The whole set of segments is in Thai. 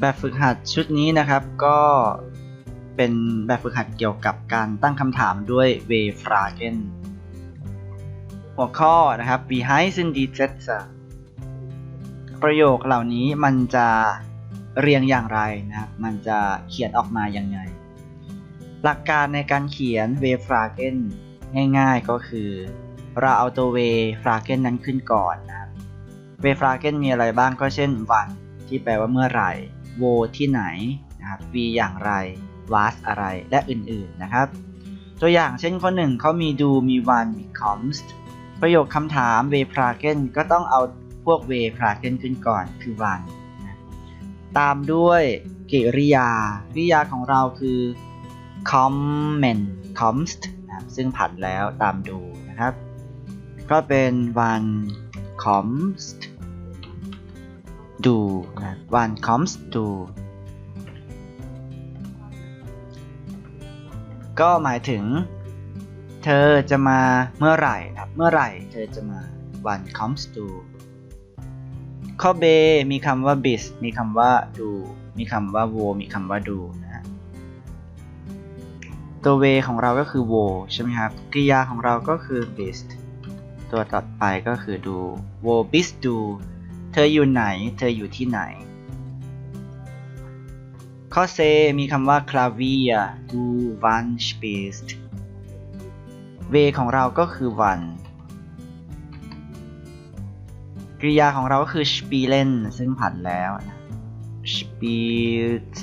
แบบฝึกหัดชุดนี้นะครับก็เป็นแบบฝึกหัดเกี่ยวกับการตั้งคำถามด้วย w e f r a g e n หัวข้อนะครับ Wie heißen die Sätze ประโยคเหล่านี้มันจะเรียงอย่างไรนะครับมันจะเขียนออกมาอย่างไง หลักการในการเขียน w e f r a g e n ง่ายๆก็คือ เราเอาตัว w e f r a g e n นั้นขึ้นก่อนนะครับ w e f r a g e n มีอะไรบ้างก็เช่นวันที่แปลว่าเมื่อไหร่ โวที่ไหนนะครับ v อย่างไร was อะไรและอื่นๆนะครับ ตัวอย่างเช่นข้อหนึ่งเขามีดูมีวันมี comes ประโยคคำถาม w e f r a g e n ก็ต้องเอาพวก w e f r a g e n ขึ้นก่อนคือวันตามด้วยกริยากริยาของเราคือ comment comes นะครับซึ่งผันแล้วตามดูนะครับ ก็เป็นวัน comes do นะ one comes to ก็หมายถึง เธอจะมาเมื่อไหร่ครับเมื่อไหร่เธอจะมา one comes to ข้อ B มีคำว่า bis มีคำว่า do มีคำว่า wo มีคำว่า do นะตัว w ของเราก็คือ wo ใช่ไหมครับกริยาของเราก็คือ bis ตัวต่อไปก็คือ do wo bis do ธออยู่ไหน เธออยู่ที่ไหน ข้อ C มีคำว่า Klavier du wann spielst เวของเราก็คือ วันกริยาของเราก็คือ spielen ซึ่งผันแล้ว spielt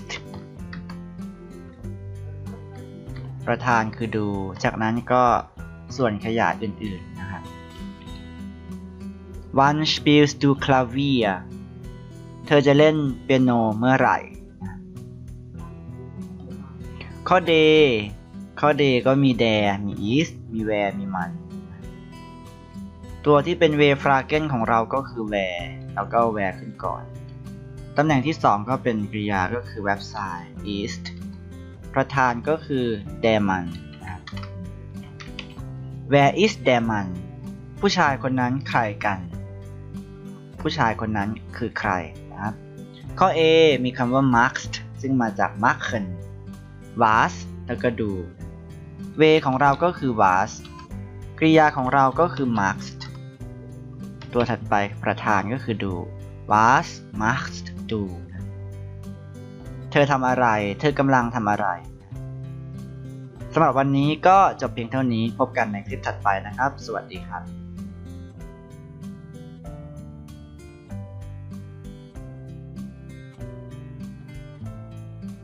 ประธานคือดู จากนั้นก็ส่วนขยายอื่นๆ Wann spielst du Klavier เธอจะเล่นเปียโนเมื่อไหร่ ข้อ D ข้อ D ก็มี there มี is มี where มีมัน ตัวที่เป็น w e f r a g e n ของเราก็คือ where แล้วก็ where ขึ้นก่อน ตำแหน่งที่ 2 ก็เป็นกริยาก็คือ website is ประธานก็คือ d e man นะครับ where is d e man ผู้ชายคนนั้นใครกัน ผู้ชายคนนั้นคือใครนะครับ ข้อ A มีคำว่า marked ซึ่งมาจาก marken was แล้วก็ดู w ของเราก็คือ was กริยาของเราก็คือ marked ตัวถัดไปประธานก็คือดู was marked do เธอทำอะไร เธอกำลังทำอะไรสำหรับวันนี้ก็จบเพียงเท่านี้พบกันในคลิปถัดไปนะครับ สวัสดีครับ